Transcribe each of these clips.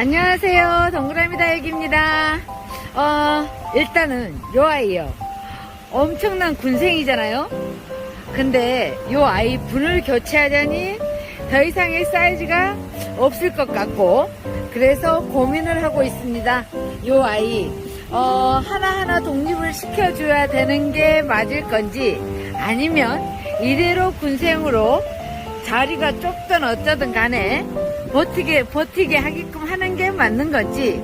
안녕하세요. 동그라미 다육입니다. 어, 일단은 요 아이요. 엄청난 군생이잖아요. 근데 요 아이 분을 교체하자니 더 이상의 사이즈가 없을 것 같고 그래서 고민을 하고 있습니다. 요 아이 어, 하나하나 독립을 시켜줘야 되는 게 맞을 건지 아니면 이대로 군생으로 자리가 좁든 어쩌든 간에 버티게, 버티게 하게끔 하는 게 맞는 건지,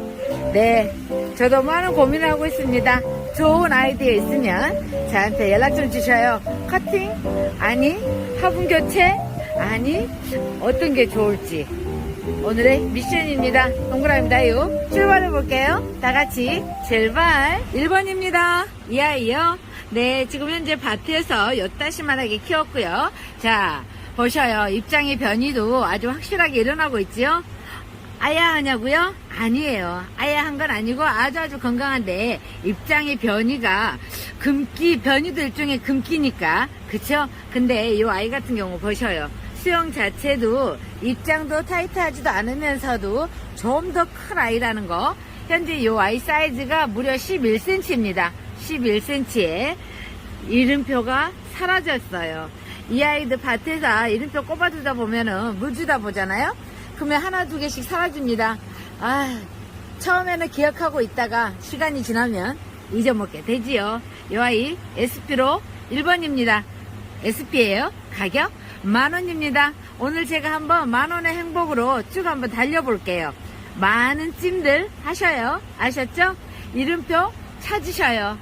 네. 저도 많은 고민을 하고 있습니다. 좋은 아이디어 있으면 저한테 연락 좀 주셔요. 커팅? 아니, 화분 교체? 아니, 어떤 게 좋을지. 오늘의 미션입니다. 동그라미다요. 출발해 볼게요. 다 같이 출발. 1번입니다. 이 아이요. 네, 지금 현재 밭에서 엿다시만하게 키웠고요. 자, 보셔요. 입장의 변이도 아주 확실하게 일어나고 있지요. 아야 하냐고요? 아니에요. 아야 한 건 아니고 아주 아주 건강한데 입장의 변이가 금기 변이도 일종의 금기니까 그쵸? 근데 이 아이 같은 경우 보셔요. 수영 자체도 입장도 타이트하지도 않으면서도 좀 더 큰 아이라는 거. 현재 이 아이 사이즈가 무려 11cm입니다. 11cm에 이름표가 사라졌어요. 이 아이들 밭에서 이름표 꼽아두다 보면은 물 주다 보잖아요? 그러면 하나, 두 개씩 사라집니다. 아, 처음에는 기억하고 있다가 시간이 지나면 잊어먹게 되지요. 이 아이 SP로 1번입니다. SP예요. 가격 만원입니다. 오늘 제가 한번 만원의 행복으로 쭉 한번 달려볼게요. 많은 찜들 하셔요. 아셨죠? 이름표 찾으셔요.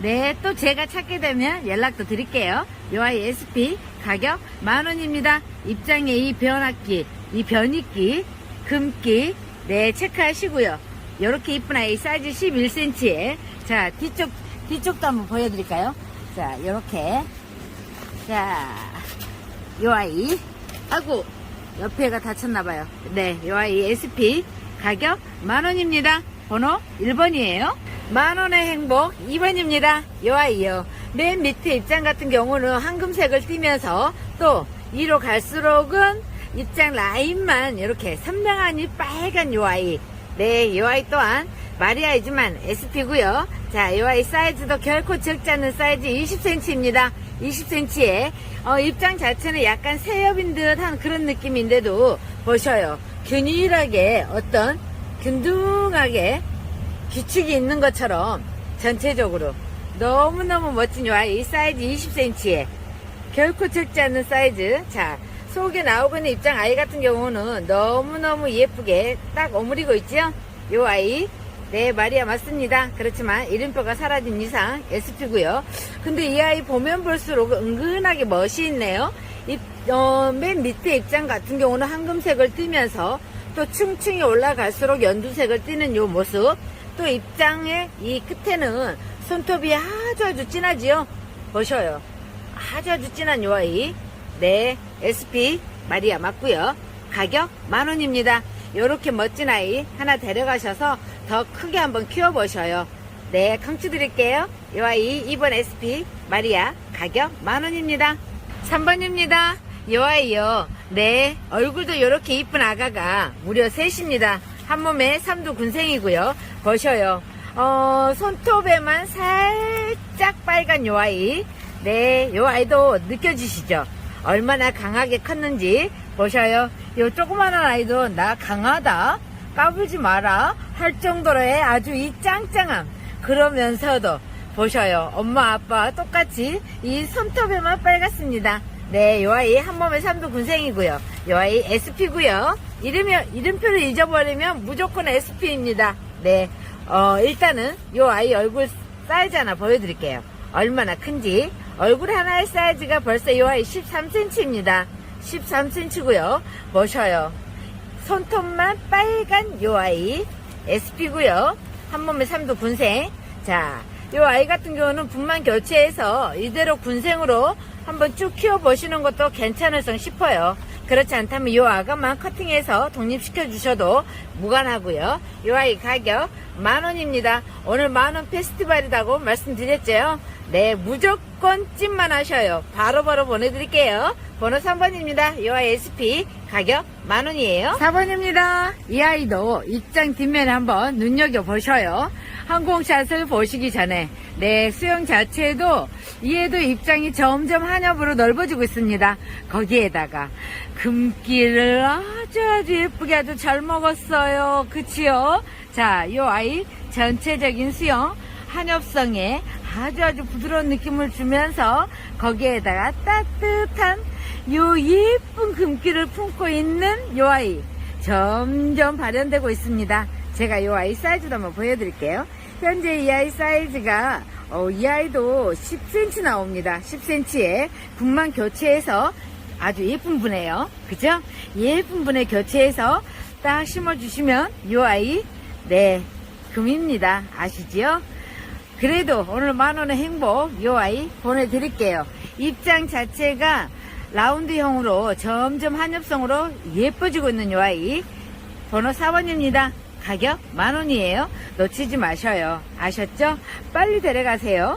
네, 또 제가 찾게 되면 연락도 드릴게요. 요 아이 SP 가격 만원입니다. 입장에 이 변압기, 이 변이기, 금기, 네, 체크하시고요. 요렇게 이쁜 아이 사이즈 11cm에, 자, 뒤쪽, 뒤쪽도 한번 보여드릴까요? 자, 요렇게. 자, 요 아이. 아이고, 옆에가 다쳤나봐요. 네, 요 아이 SP 가격 만원입니다. 번호 1번이에요. 만원의 행복 2번입니다. 요 아이요. 맨 밑에 입장 같은 경우는 황금색을 띠면서 또 위로 갈수록은 입장 라인만 이렇게 선명한 이 빨간 요 아이. 네, 요 아이 또한 마리아이지만 SP고요. 자, 요 아이 사이즈도 결코 적지 않은 사이즈 20cm입니다. 20cm에 어, 입장 자체는 약간 새엽인 듯한 그런 느낌인데도 보셔요. 균일하게 어떤 균등하게 규칙이 있는 것처럼 전체적으로 너무너무 멋진 요 아이 사이즈 20cm에 결코 적지 않는 사이즈. 자 속에 나오고 있는 입장 아이 같은 경우는 너무너무 예쁘게 딱 오므리고 있지요? 요 아이. 네 마리아 맞습니다. 그렇지만 이름표가 사라진 이상 SP고요. 근데 이 아이 보면 볼수록 은근하게 멋이 있네요. 입, 어, 맨 밑에 입장 같은 경우는 황금색을 띠면서 또 층층이 올라갈수록 연두색을 띠는 요 모습 또 입장의 이 끝에는 손톱이 아주 아주 진하지요? 보셔요. 아주 아주 진한 요 아이. 네 SP 마리아 맞고요. 가격 만원입니다. 요렇게 멋진 아이 하나 데려가셔서 더 크게 한번 키워보셔요. 네 강추 드릴게요. 요 아이 2번 SP 마리아 가격 만원입니다. 3번입니다. 요 아이요. 네 얼굴도 요렇게 이쁜 아가가 무려 셋입니다. 한 몸에 삼두 군생이고요 보셔요 어, 손톱에만 살짝 빨간 요 아이. 네, 요 아이도 느껴지시죠? 얼마나 강하게 컸는지 보셔요. 요 조그마한 아이도 나 강하다. 까불지 마라. 할 정도로의 아주 이 짱짱함. 그러면서도 보셔요. 엄마, 아빠 똑같이 이 손톱에만 빨갛습니다. 네, 요 아이 한 몸에 삼두 군생이고요. 요 아이 SP고요. 이름이, 이름표를 잊어버리면 무조건 SP입니다. 네. 어, 일단은 요 아이 얼굴 사이즈 하나 보여드릴게요. 얼마나 큰지. 얼굴 하나의 사이즈가 벌써 요 아이 13cm입니다. 13cm고요. 보셔요. 손톱만 빨간 요 아이 SP고요. 한 몸에 삼두 군생. 자, 요 아이 같은 경우는 분만 교체해서 이대로 군생으로 한번 쭉 키워보시는 것도 괜찮을성 싶어요. 그렇지 않다면 요 아가만 커팅해서 독립시켜 주셔도 무관하고요. 요 아이 가격 만원입니다. 오늘 만원 페스티벌이라고 말씀드렸죠. 네, 무조건 찜만 하셔요. 바로 바로 보내드릴게요. 번호 3번입니다. 요아 SP 가격 만원이에요. 4번입니다. 이 아이도 입장 뒷면에 한번 눈여겨보셔요. 항공샷을 보시기 전에 네, 수영 자체도 이에도 입장이 점점 한엽으로 넓어지고 있습니다. 거기에다가 금기를 아주 아주 예쁘게 아주 잘 먹었어요. 그치요? 자, 요 아이 전체적인 수영 한엽성에 아주 아주 부드러운 느낌을 주면서 거기에다가 따뜻한 요 예쁜 금기를 품고 있는 요 아이 점점 발현되고 있습니다. 제가 요 아이 사이즈도 한번 보여드릴게요. 현재 이 아이 사이즈가 어, 이 아이도 10cm 나옵니다. 10cm에 분만 교체해서 아주 예쁜 분이에요. 그죠? 예쁜 분에 교체해서 딱 심어주시면 요 아이 네 금입니다. 아시지요? 그래도 오늘 만원의 행복 요 아이 보내드릴게요. 입장 자체가 라운드형으로 점점 한엽성으로 예뻐지고 있는 요 아이 번호 4번입니다. 가격 만원이에요. 놓치지 마셔요. 아셨죠? 빨리 데려가세요.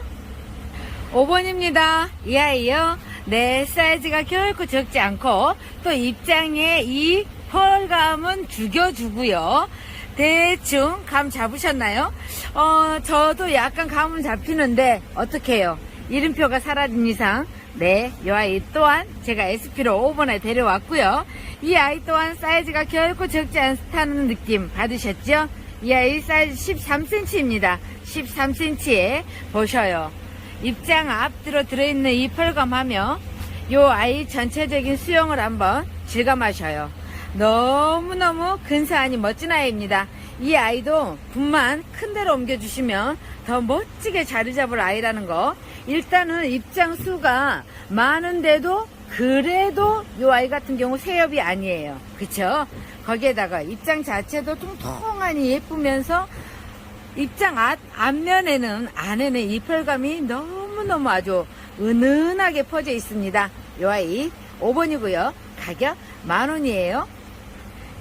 5번입니다. 이 아이요. 네, 사이즈가 결코 적지 않고 또 입장에 이 펄감은 죽여주고요. 대충 감 잡으셨나요? 어, 저도 약간 감은 잡히는데 어떻게 해요? 이름표가 사라진 이상 네, 이 아이 또한 제가 SP로 5번에 데려왔고요. 이 아이 또한 사이즈가 결코 적지 않다는 느낌 받으셨죠? 이 아이 사이즈 13cm입니다. 13cm에 보셔요. 입장 앞뒤로 들어있는 이 펄감하며 요 아이 전체적인 수영을 한번 즐감하셔요. 너무너무 근사하니 멋진 아이입니다. 이 아이도 분만 큰 데로 옮겨주시면 더 멋지게 자리 잡을 아이라는 거. 일단은 입장 수가 많은데도 그래도 요 아이 같은 경우 새엽이 아니에요. 그쵸? 거기에다가 입장 자체도 통통하니 예쁘면서 입장 앞, 앞면에는 안에는 이펄감이 너무너무 아주 은은하게 퍼져 있습니다. 요 아이 5번이고요. 가격 만원이에요.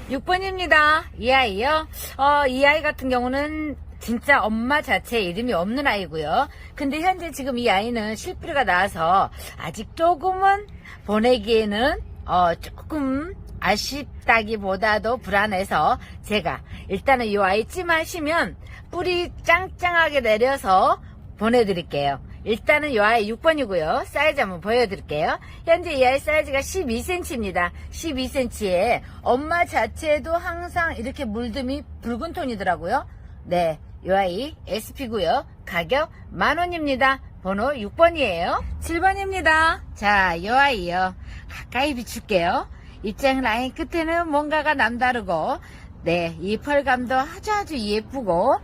6번입니다. 이 아이요. 어, 이 아이 같은 경우는 진짜 엄마 자체 이름이 없는 아이고요. 근데 현재 지금 이 아이는 실뿌리가 나와서 아직 조금은 보내기에는 어, 조금 아쉽다기보다도 불안해서 제가 일단은 이 아이 찜하시면 뿌리 짱짱하게 내려서 보내드릴게요. 일단은 이 아이 6번이고요. 사이즈 한번 보여드릴게요. 현재 이 아이 사이즈가 12cm입니다. 12cm에 엄마 자체도 항상 이렇게 물듬이 붉은 톤이더라고요. 네, 이 아이 SP고요. 가격 만원입니다. 번호 6번이에요. 7번입니다. 자, 이 아이요. 가까이 비출게요. 입장 라인 끝에는 뭔가가 남다르고, 네, 이 펄감도 아주 아주 예쁘고,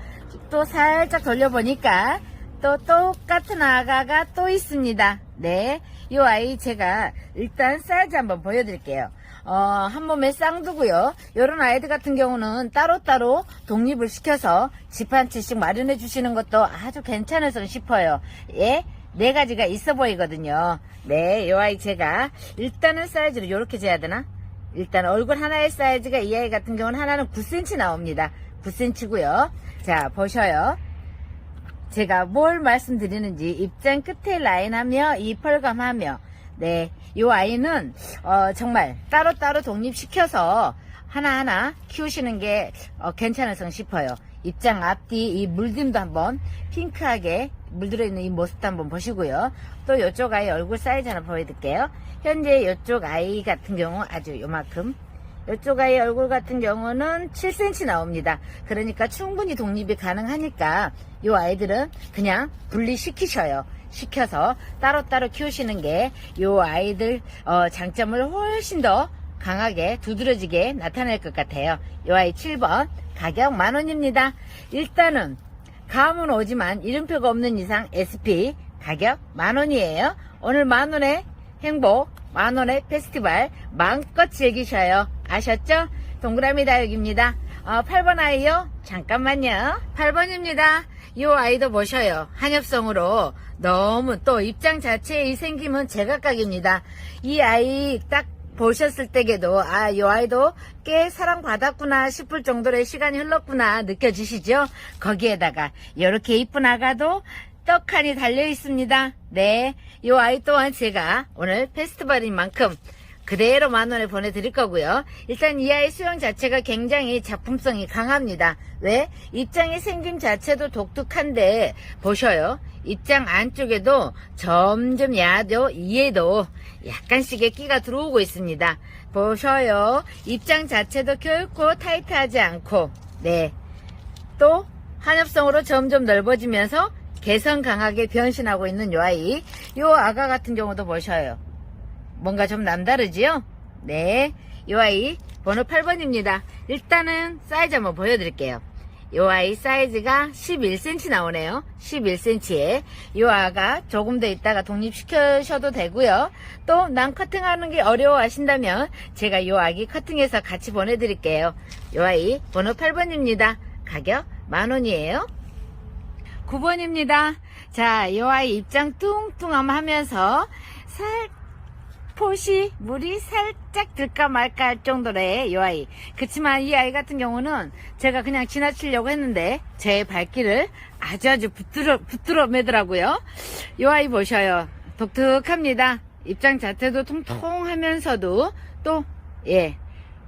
또 살짝 돌려보니까, 또 똑같은 아가가 또 있습니다. 네. 이 아이 제가 일단 사이즈 한번 보여드릴게요. 어, 한 몸에 쌍두고요. 요런 아이들 같은 경우는 따로따로 독립을 시켜서 집 한 채씩 마련해 주시는 것도 아주 괜찮아서 싶어요. 예? 네 가지가 있어 보이거든요. 네, 요 아이 제가 일단은 사이즈를 요렇게 재야 되나? 일단 얼굴 하나의 사이즈가 이 아이 같은 경우는 하나는 9cm 나옵니다. 9cm고요. 자, 보셔요. 제가 뭘 말씀드리는지 입장 끝에 라인하며 이 펄감하며 네, 이 아이는 어, 정말 따로따로 독립시켜서 하나하나 키우시는 게 어, 괜찮을까 싶어요. 입장 앞뒤 이 물dim도 한번 핑크하게 물들어 있는 이 모습도 한번 보시고요. 또 이쪽 아이 얼굴 사이즈 하나 보여드릴게요. 현재 이쪽 아이 같은 경우 아주 요만큼 이쪽 아이 얼굴 같은 경우는 7cm 나옵니다. 그러니까 충분히 독립이 가능하니까 이 아이들은 그냥 분리시키셔요. 시켜서 따로따로 키우시는 게 이 아이들 어, 장점을 훨씬 더 강하게 두드러지게 나타낼 것 같아요. 이 아이 7번 가격 만원입니다. 일단은 감은 오지만 이름표가 없는 이상 SP 가격 만원이에요. 오늘 만원의 행복 만원의 페스티벌 마음껏 즐기셔요. 아셨죠? 동그라미 다육입니다. 어, 8번 아이요? 잠깐만요. 8번입니다. 이 아이도 보셔요. 한엽성으로 너무 또 입장 자체의 이 생김은 제각각입니다. 이 아이 딱 보셨을 때에도 아, 이 아이도 꽤 사랑받았구나 싶을 정도의 시간이 흘렀구나 느껴지시죠? 거기에다가 이렇게 이쁜 아가도 떡하니 달려 있습니다. 네, 요 아이 또한 제가 오늘 페스티벌인 만큼 그대로 만 원에 보내드릴 거고요. 일단 이 아이 수영 자체가 굉장히 작품성이 강합니다. 왜? 입장의 생김 자체도 독특한데 보셔요. 입장 안쪽에도 점점 야도 이에도 약간씩의 끼가 들어오고 있습니다. 보셔요. 입장 자체도 결코 타이트하지 않고 네. 또 한엽성으로 점점 넓어지면서 개성 강하게 변신하고 있는 요 아이. 요 아가 같은 경우도 보셔요. 뭔가 좀 남다르지요? 네. 요 아이 번호 8번입니다. 일단은 사이즈 한번 보여드릴게요. 요 아이 사이즈가 11cm 나오네요. 11cm에 요 아가 조금 더 있다가 독립시켜셔도 되고요. 또 난 커팅하는 게 어려워하신다면 제가 요 아기 커팅해서 같이 보내드릴게요. 요 아이 번호 8번입니다. 가격 만원이에요. 9번입니다. 자, 요 아이 입장 뚱뚱함 하면서 살 포시 물이 살짝 들까 말까 할 정도의 요 아이. 그치만 이 아이 같은 경우는 제가 그냥 지나치려고 했는데 제 발길을 아주 아주 붙들어, 붙들어 매더라고요. 요 아이 보셔요. 독특합니다. 입장 자체도 통통하면서도 또, 예,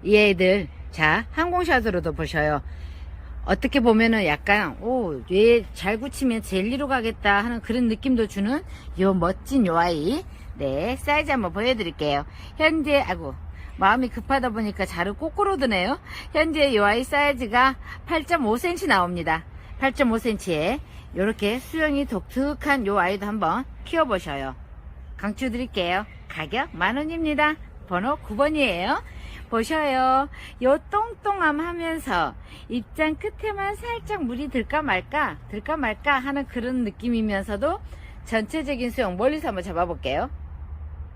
이 애들. 자, 항공샷으로도 보셔요. 어떻게 보면은 약간 오얘 잘 굳히면 젤리로 가겠다 하는 그런 느낌도 주는 요 멋진 요 아이 네 사이즈 한번 보여드릴게요. 현재 아고 마음이 급하다 보니까 자루 꼬꾸로 드네요. 현재 요 아이 사이즈가 8.5cm 나옵니다. 8.5cm에 요렇게 수영이 독특한 요 아이도 한번 키워보셔요. 강추 드릴게요. 가격 만원입니다. 번호 9번이에요. 보셔요. 요 똥똥함 하면서 입장 끝에만 살짝 물이 들까 말까, 들까 말까 하는 그런 느낌이면서도 전체적인 수영 멀리서 한번 잡아볼게요.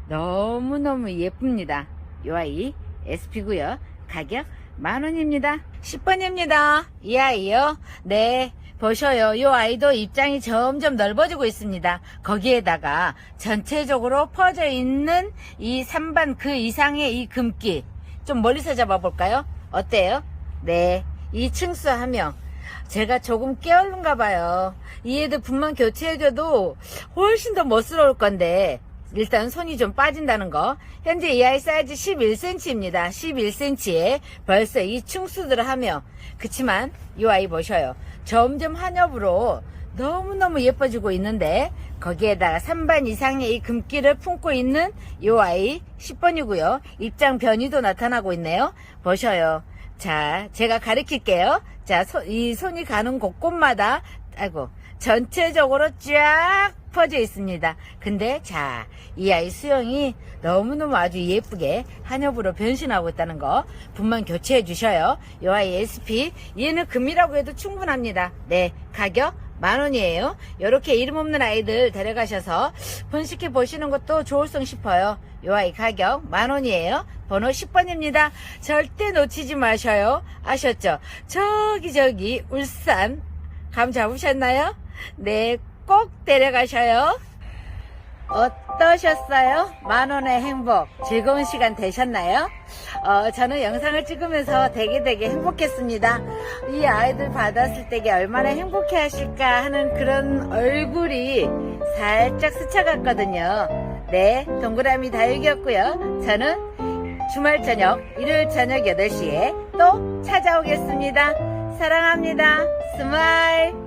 너무너무 예쁩니다. 요 아이 SP고요. 가격 만원입니다. 10번입니다. 이 아이요. 네. 보셔요. 요 아이도 입장이 점점 넓어지고 있습니다. 거기에다가 전체적으로 퍼져 있는 이 3반 그 이상의 이 금기. 좀 멀리서 잡아볼까요? 어때요? 네. 이 층수하며 제가 조금 깨어른가 봐요. 이 애들 분만 교체해줘도 훨씬 더 멋스러울 건데 일단 손이 좀 빠진다는 거. 현재 이 아이 사이즈 11cm입니다. 11cm에 벌써 이 층수들을 하며 그치만 이 아이 보셔요. 점점 한엽으로 너무너무 예뻐지고 있는데 거기에다가 3반 이상의 이 금기를 품고 있는 이 아이 10번이고요. 입장 변이도 나타나고 있네요. 보셔요. 자, 제가 가르칠게요. 자, 소- 이 손이 가는 곳곳마다 아이고 전체적으로 쫙 퍼져 있습니다. 근데 자, 이 아이 수영이 너무너무 아주 예쁘게 한엽으로 변신하고 있다는 거 분만 교체해 주셔요. 이 아이 SP 얘는 금이라고 해도 충분합니다. 네, 가격 만 원이에요. 이렇게 이름 없는 아이들 데려가셔서 분식해 보시는 것도 좋을성 싶어요. 요 아이 가격 만 원이에요. 번호 10번입니다. 절대 놓치지 마셔요. 아셨죠? 저기 저기 울산 감 잡으셨나요? 네, 꼭 데려가셔요. 어떠셨어요? 만원의 행복, 즐거운 시간 되셨나요? 어, 저는 영상을 찍으면서 되게 되게 행복했습니다. 이 아이들 받았을 때게 얼마나 행복해 하실까 하는 그런 얼굴이 살짝 스쳐갔거든요. 네, 동그라미 다육이었고요. 저는 주말 저녁, 일요일 저녁 8시에 또 찾아오겠습니다. 사랑합니다. 스마일.